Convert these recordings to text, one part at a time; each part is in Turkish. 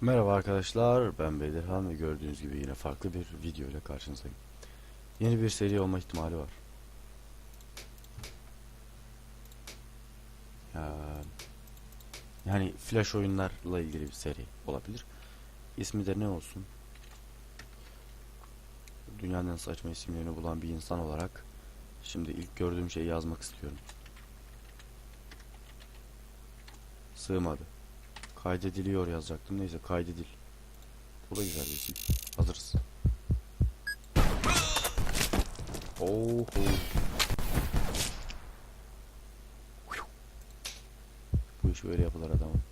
Merhaba arkadaşlar, ben Bedirhan ve gördüğünüz gibi yine farklı bir video ile karşınızdayım. Yeni bir seri olma ihtimali var. Ya, yani flash oyunlarla ilgili bir seri olabilir. İsmi de ne olsun? Dünyanın en saçma isimlerini bulan bir insan olarak şimdi ilk gördüğüm şeyi yazmak istiyorum. Sığmadı. Kaydediliyor yazacaktım. Neyse kaydedil. Bu da güzel bir isim. Hazırız. Oho. Bu iş böyle yapılır adamım.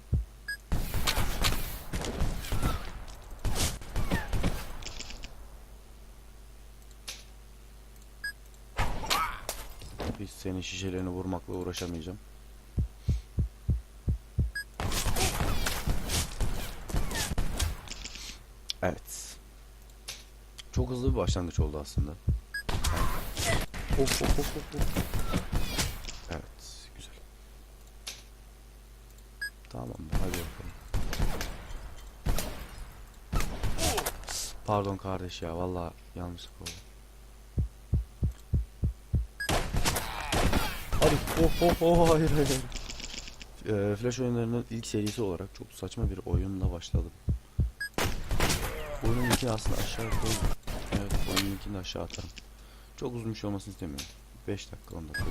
Hiç senin şişelerini vurmakla uğraşamayacağım. Evet. Çok hızlı bir başlangıç oldu aslında. Of of of of. Evet, güzel. Tamam, hadi bakalım. Pardon kardeş ya, vallahi yanlışlık oldu. Hadi, oh oh oh, hayır hayır. Eee, Flash oyunlarının ilk serisi olarak çok saçma bir oyunla başladım. Oyunun linkini aslında aşağı koydum. Evet oyunun linkini de aşağı atarım. Çok uzun bir şey olmasını istemiyorum. 5 dakika 10 dakika.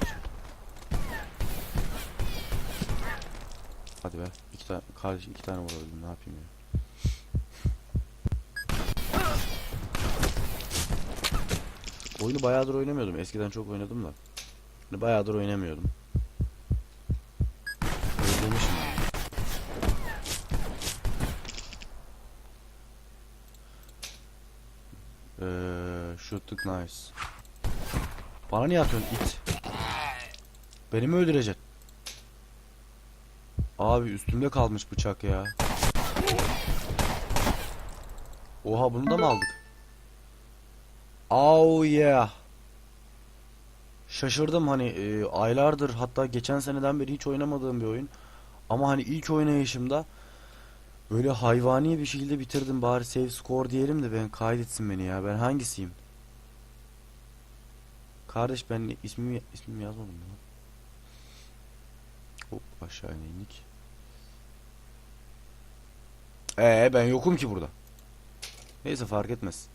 Hadi be. iki tane kardeş iki tane vurabildim. Ne yapayım ya? Oyunu bayağıdır oynamıyordum. Eskiden çok oynadım da. Bayağıdır oynamıyordum. Özlemişim. yani. Eee shoot nice. Bana niye atıyorsun it? Beni mi öldüreceksin? Abi üstümde kalmış bıçak ya. Oha bunu da mı aldık? Oh yeah. Şaşırdım hani e, aylardır hatta geçen seneden beri hiç oynamadığım bir oyun. Ama hani ilk oynayışımda Böyle hayvani bir şekilde bitirdim bari save score diyelim de ben kaydetsin beni ya. Ben hangisiyim? Kardeş ben ismimi ismimi yazmadım ya. Hop aşağı indik. Ee ben yokum ki burada. Neyse fark etmez.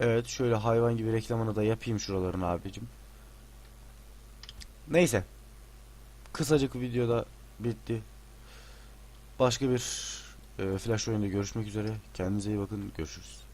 Evet şöyle hayvan gibi reklamını da yapayım şuraların abicim. Neyse. Kısacık videoda bitti. Başka bir e, flash oyunda görüşmek üzere. Kendinize iyi bakın. Görüşürüz.